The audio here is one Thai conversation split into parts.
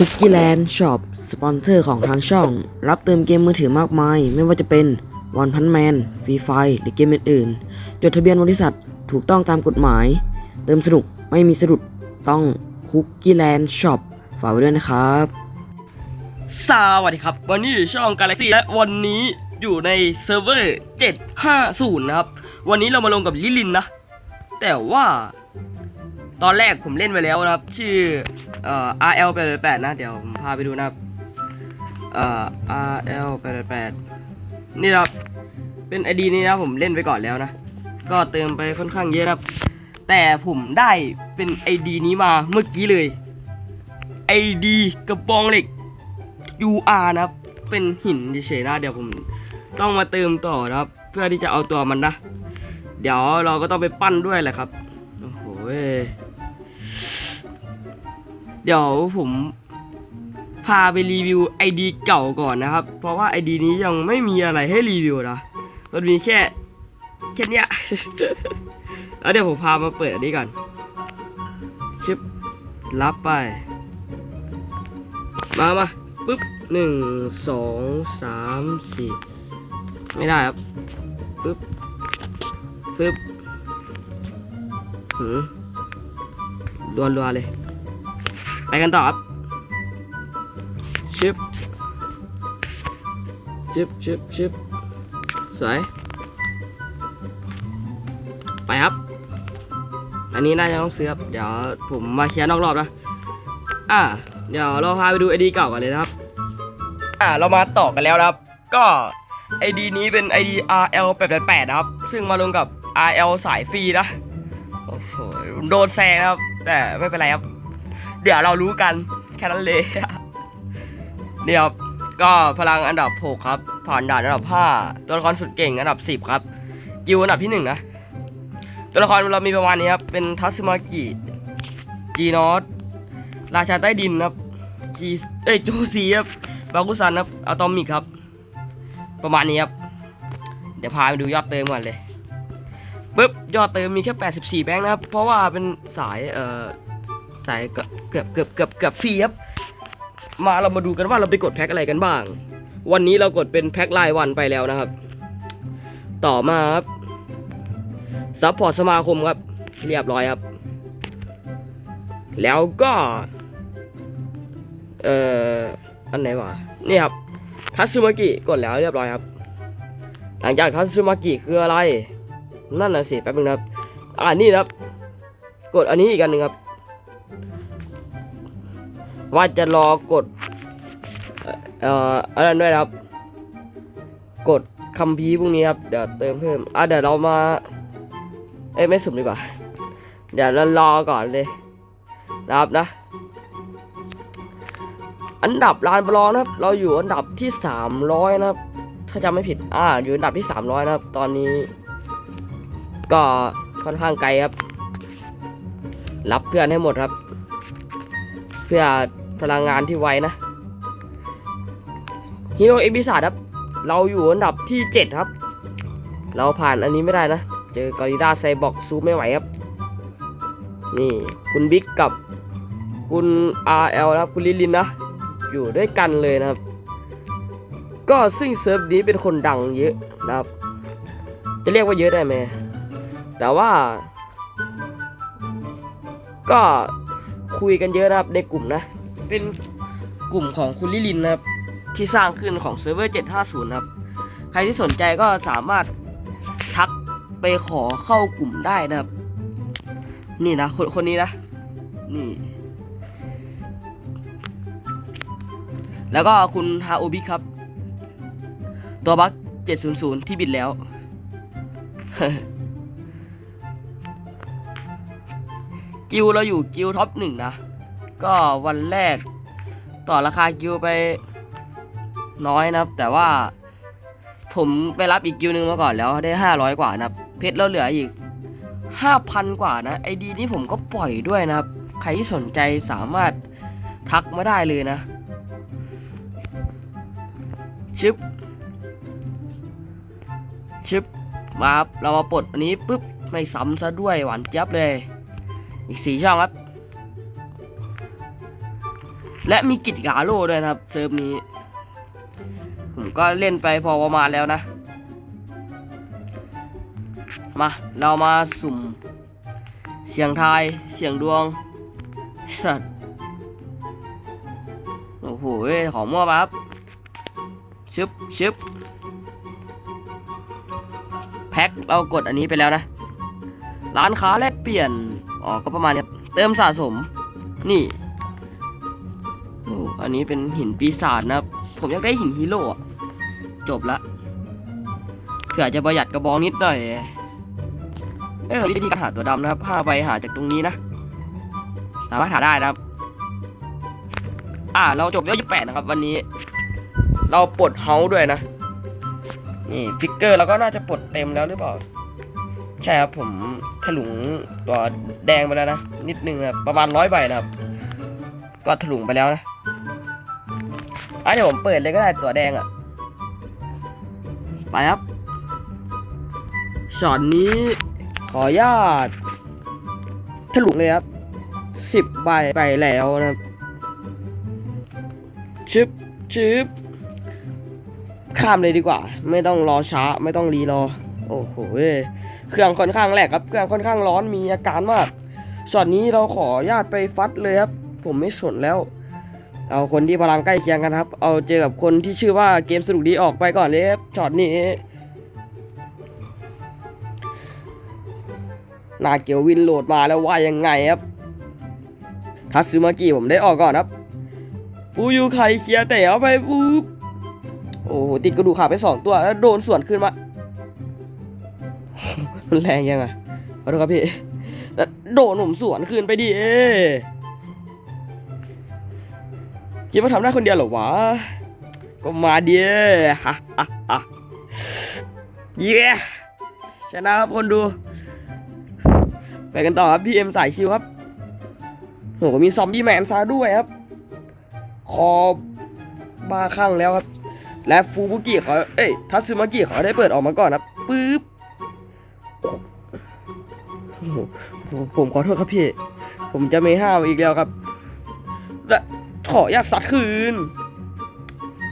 คุกกี้แลนด์ช็อปสปอนเซอร์ของทางช่อง รับเติมเกมมือถือมากมาย ไม่ว่าจะเป็นวันพันแมนฟรีไฟหรือเกมอื่นๆ จดทะเบียนบริษัทถูกต้องตามกฎหมาย เติมสนุกไม่มีสะดุดต้องคุกกี้แลนด์ช็อปฝากไว้ด้วยนะครับ สวัสดีครับ วันนี้อยู่ช่อง Galaxy และวันนี้อยู่ในเซิร์ฟเวอร์750 นะครับ วันนี้เรามาลงกับลิลินนะ แต่ว่า ตอนแรกผมเล่นไปแล้วนะครับ ชื่อเอ่อ RL 8 8นะ เดี๋ยวผมพาไปดูนะครับเอ่อ RL 8 8นี่นะครับ เป็น ID นี้นะผมเล่นไปก่อนแล้วนะ ก็เติมไปค่อนข้างเยอะครับ แต่ผมได้เป็น ID นี้มาเมื่อกี้เลย ID กระบองเหล็ก UR นะครับ เป็นหินเฉยๆนะ เดี๋ยวผมต้องมาเติมต่อนะครับ เพื่อที่จะเอาตัวมันนะ เดี๋ยวเราก็ต้องไปปั้นด้วยแหละครับ โอ้โห เดี๋ยวผมพาไปรีวิว ID เก่าก่อนนะครับ เพราะว่า ID นี้ยังไม่มีอะไรให้รีวิวนะมันมีแค่แค่เนี้ยแล้วเดี๋ยวผมพามาเปิดอันนี้ก่อนชึบรับไป มามาปึ๊บหนึ่งสองสามสี่ไม่ได้ครับปึ๊บปึ๊บหืมรัวรัวๆเลย ไปกันต่อครับชึบชึบชึบชึบสวย ไปครับ อันนี้น่าจะต้องซื้อครับ เดี๋ยวผมมาเคลียร์นอกรอบนะ อ่า เดี๋ยวเราพาไปดูไอดีเก่ากันเลยนะครับ อ่า เรามาต่อกันแล้วนะครับ ก็ไอดีนี้เป็น ID RL 888นะครับ ซึ่งมาลงกับ RL สายฟรีนะ โอ้โห โดนแซงนะครับ แต่ไม่เป็นไรครับ เดี๋ยวเรารู้กันแค่นั้นเลยนี่ครับก็พลังอันดับ 6 ครับ ผ่านด่านอันดับ 5 ตัวละครสุดเก่งอันดับ 10 ครับกิวอันดับที่ 1 นะ ตัวละครเรามีประมาณนี้ครับ เป็นทัสมากิจีนอสราชาใต้ดินครับจีเอ้ยโจซีครับบากุซันครับอะตอมิกครับ ประมาณนี้ครับ เดี๋ยวพาไปดูยอดเติมก่อนเลยปึ๊บยอดเติมมีแค่ 84 แบงค์นะครับ เพราะว่าเป็นสายเอ่อ สายเกือบเกือบเกือบเกือบเกือบฟีบมาเรามาดูกันว่าเราไปกดแพ็คอะไรกันบ้าง วันนี้เรากดเป็นแพ็ครายวันไปแล้วนะครับ ต่อมาครับซัพพอร์ตสมาคมครับ เรียบร้อยครับ แล้วก็ เอ่อ อันไหนวะ นี่ครับ ทัตสึมากิกดแล้วเรียบร้อยครับ หลังจากทัตสึมากิคืออะไร นั่นน่ะสิแป๊บนึงครับ อ่านี่ครับ กดอันนี้อีกอันหนึ่งครับ ว่าจะรอกด เอ่ออันนั้นด้วยครับ กดคัมภีพวกนี้ครับ เดี๋ยวเติมเพิ่ม อะเดี๋ยวเรามา เอ้ไม่สุ่มดีกว่า เดี๋ยวเรารอก่อนเลยนะครับนะ อันดับลานบอลนะครับ เราอยู่อันดับที่300นะครับ ถ้าจำไม่ผิด อ่า อยู่อันดับที่300นะครับ ตอนนี้ ก็ค่อนข้างไกลครับ รับเพื่อนให้หมดครับ เพื่อ พลังงานที่ไวนะฮีโร่เอพิซาดครับ เราอยู่อันดับที่ 7 ครับ เราผ่านอันนี้ไม่ได้นะ เจอกอริด้าไซบอกซูไม่ไหวครับ นี่คุณบิ๊กกับคุณ RL นะครับ คุณลิลินนะ อยู่ด้วยกันเลยนะครับ ก็ซึ่งเซิร์ฟนี้เป็นคนดังเยอะนะครับ จะเรียกว่าเยอะได้ไหม แต่ว่า ก็คุยกันเยอะนะครับในกลุ่มนะ เป็นกลุ่มของคุณลิลินนะครับ ที่สร้างขึ้นของเซิร์ฟเวอร์ 750 นะครับ ใครที่สนใจก็สามารถทักไปขอเข้ากลุ่มได้นะครับ นี่นะคนคนนี้นะ นี่ แล้วก็คุณฮาโอบิครับ ตัวบัค700 ที่บิดแล้ว กิวเราอยู่กิวท็อปหนึ่งนะ ก็วันแรกต่อราคากิวไปน้อยนะครับ แต่ว่าผมไปรับอีกกิวหนึ่งมาก่อนแล้วได้ 500 กว่านะครับ เพชรเราเหลืออีก 5,000 กว่านะไอดีนี้ผมก็ปล่อยด้วยนะครับ ใครที่สนใจสามารถทักมาได้เลยนะ ชึบ ชึบ มาครับเรามาปลดอันนี้ปุ๊บ ไม่ซ้ำซะด้วยหวานเจี๊ยบเลย อีกสี่ช่องครับ และมีกิจกาโลด้วยนะครับเซิร์ฟนี้ ผมก็เล่นไปพอประมาณแล้วนะ มาเรามาสุ่ม เสียงทายเสียงดวงสัตว์โอ้โหของมั่วปะครับชึบชึบแพ็คเรากดอันนี้ไปแล้วนะ ร้านค้าแลกเปลี่ยน อ๋อ ก็ประมาณนี้เติมสะสม นี่ โอ้อันนี้เป็นหินปีศาจนะครับ ผมอยากได้หินฮีโร่จบละเผื่อจะประหยัดกระบองนิดหน่อยเออวิธีการหาตัวดำนะครับห้าใบหาจากตรงนี้นะสามารถหาได้นะครับ อ่า เราจบเวลยี่แปดนะครับ วันนี้ เราปลดเฮาส์ด้วยนะ นี่ฟิกเกอร์เราก็น่าจะปลดเต็มแล้วหรือเปล่า ใช่ครับผมถลุงตัวแดงไปแล้วนะ นิดนึงนะประมาณร้อยใบนะครับ ก็ถลุงไปแล้วนะ อะเดี๋ยวผมเปิดเลยก็ได้ตัวแดงอะ่ะ ไปครับช็อตนี้ขออนุญาตถลุงเลยครับสิบใบไปแล้วนะครับชึบชึบข้ามเลยดีกว่า ไม่ต้องรอช้าไม่ต้องรีรอ โอ้โหเว้ยเครื่องค่อนข้างแหลกครับ เครื่องค่อนข้างร้อนมีอาการมากช็อตนี้เราขออนุญาตไปฟัดเลยครับ ผมไม่สนแล้ว เอาคนที่พลังใกล้เคียงกันครับ เอาเจอกับคนที่ชื่อว่าเกมสนุกดีออกไปก่อนเลยครับช็อตนี้นาเกียววินโหลดมาแล้วว่ายังไงครับทัตสึมากิผมได้ออกก่อนครับฟูยูไคเคลียร์เตะเอาไปปุ๊บโอ้โหติดกระดูกขาไปสองตัวแล้วโดนสวนขึ้นมามันแรงยังไงขอโทษครับพี่แล้วโดนผมสวนคืนไปดิเอ คิดว่าทำได้คนเดียวเหรอวะ ก็มาเดียฮะฮะฮะเย้ชนะครับคนดู ไปกันต่อครับพี่เอ็มสายชิวครับโหมีซอมบี้แมนซาด้วยครับ คอบาข้างแล้วครับ และฟูบุกิเขาเอ้ยทัตสึมากิเขาได้เปิดออกมาก่อนครับปึ๊บโอ้โหผมผมขอโทษครับพี่ ผมจะไม่ห้าวอีกแล้วครับและ ขออยากสัตว์คืน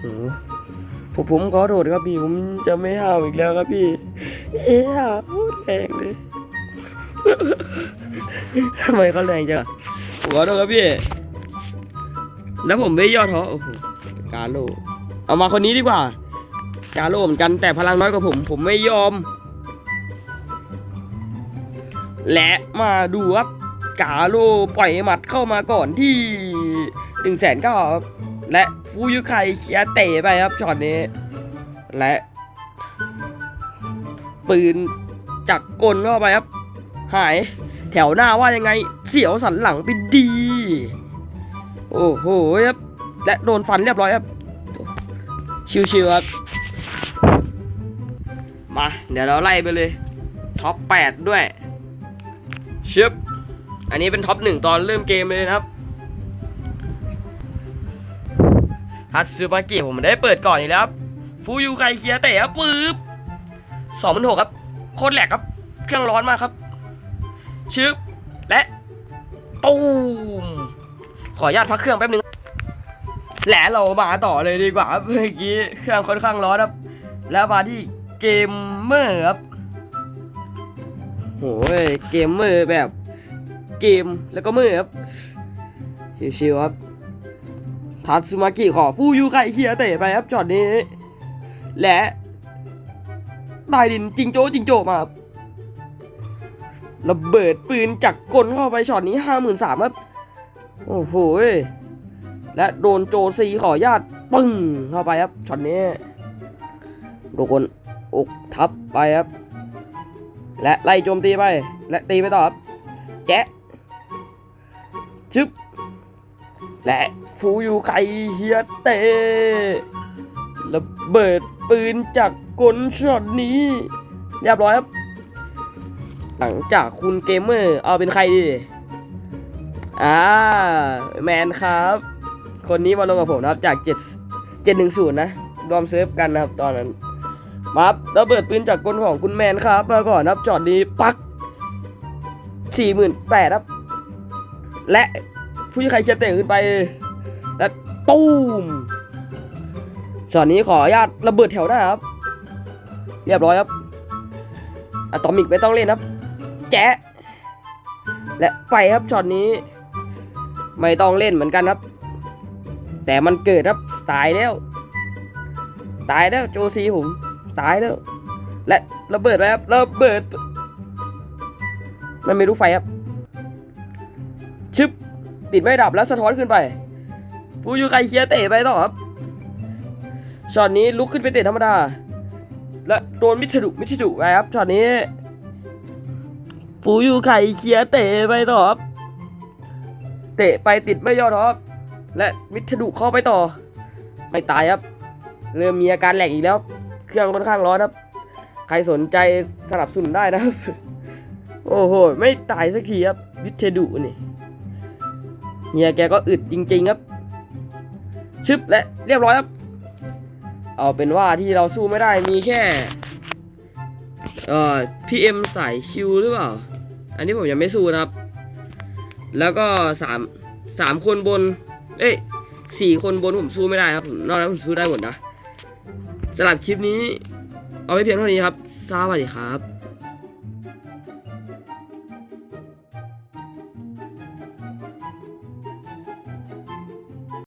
โอ้ผมผมขอโทษครับพี่ ผมจะไม่ห้าวอีกแล้วครับพี่ เอ้ยโคตรแรงเลยทำไมเขาแรงจังผมขอโทษครับพี่ แล้วผมไม่ย่อท้อโอ้โหกาโลเอามาคนนี้ดีกว่า กาโลเหมือนกันแต่พลังน้อยกว่าผม ผมไม่ยอม และมาดูครับกาโลปล่อยหมัดเข้ามาก่อนที่ หนึ่งแสนเก้าและฟูยุไคเคียเตะไปครับช็อตนี้ และ ปืนจากกลเข้าไปครับ หายแถวหน้าว่ายังไง เสียวสันหลังไปดี โอ้โหครับและโดนฟันเรียบร้อยครับ ชิวๆครับมา เดี๋ยวเราไล่ไปเลยท็อป 8 ด้วยชึบอันนี้เป็นท็อป 1 ตอนเริ่มเกมเลยนะครับ ทัตสึมากิผมได้เปิดก่อนอยู่แล้วครับฟูยูไคเคียเตะครับปึ๊บสองพันหกครับโคตรแหลกครับ เครื่องร้อนมากครับ ชึบ และ ตูม ขออนุญาตพักเครื่องแป๊บนึง แหละเรามาต่อเลยดีกว่าครับ เมื่อกี้เครื่องค่อนข้างร้อนครับ แล้วมาที่เกมเมอร์ครับโหยเกมเมอร์แบบเกมแล้วก็เมอร์ครับ ชิวๆครับ ทัสึมากิขอฟูยูไคเคียเตะไปครับจอดนี้ และได้ดินจิงโจ้จิงโจ้มาระเบิดปืนจากกลเข้าไปช็อตนี้ห้าหมื่นสามครับ โอ้โห และโดนโจซีขอญาตปึ้งเข้าไปครับช็อตนี้โดนอกทับไปครับ และไล่โจมตีไป และตีไปต่อครับแจ๊ะชึบ และฟูยูไคเฮียเตะระเบิดปืนจากกลช็อตนี้ เรียบร้อยครับ หลังจากคุณเกมเมอร์ เอาเป็นใครดี อ่า แมนครับ คนนี้มาลงกับผมนะครับ จาก 7 710 นะ รวมเซิร์ฟกันนะครับตอนนั้นมาครับระเบิดปืนจากกลของคุณแมนครับมาก่อนนะครับจอดนี้ปัก 48,000ครับ และ ผู้ใครเชเตะขึ้นไป และตูมช็อตนี้ขออนุญาตระเบิดแถวหน้าครับ เรียบร้อยครับอะตอมิกไม่ต้องเล่นครับ แจ๊ะและไปครับช็อตนี้ ไม่ต้องเล่นเหมือนกันครับ แต่มันเกิดครับตายแล้ว ตายแล้วโจซีผม ตายแล้ว และระเบิดไปครับระเบิด มันไม่รู้ไฟครับชึบ ติดไม่ดับแล้วสะท้อนขึ้นไปฟูยูไคเคียเตะไปต่อครับช็อตนี้ลุกขึ้นไปเตะธรรมดา และโดนมิทดุมิทดุไปครับช็อตนี้ฟูยูไคเคียเตะไปต่อครับเตะไปติดไม่ยอดครับ และมิทดุเข้าไปต่อ ไม่ตายครับ เริ่มมีอาการแหลกอีกแล้ว เครื่องค่อนข้างร้อนครับ ใครสนใจสนับสนุนได้นะครับ โอ้โห ไม่ตายสักทีครับวิทดุนี่ เฮียแกก็อึดจริง ๆ ครับ ชึบและเรียบร้อยครับ เอาเป็นว่าที่เราสู้ไม่ได้มีแค่ เอ่อพีเอ็มสายคิวหรือเปล่า อันนี้ผมยังไม่สู้นะครับ แล้วก็สามสามคนบน เอ้ยสี่คนบนผมสู้ไม่ได้ครับนอกนั้นผมสู้ได้หมดนะสำหรับคลิปนี้ เอาไว้เพียงเท่านี้ครับสวัสดีครับ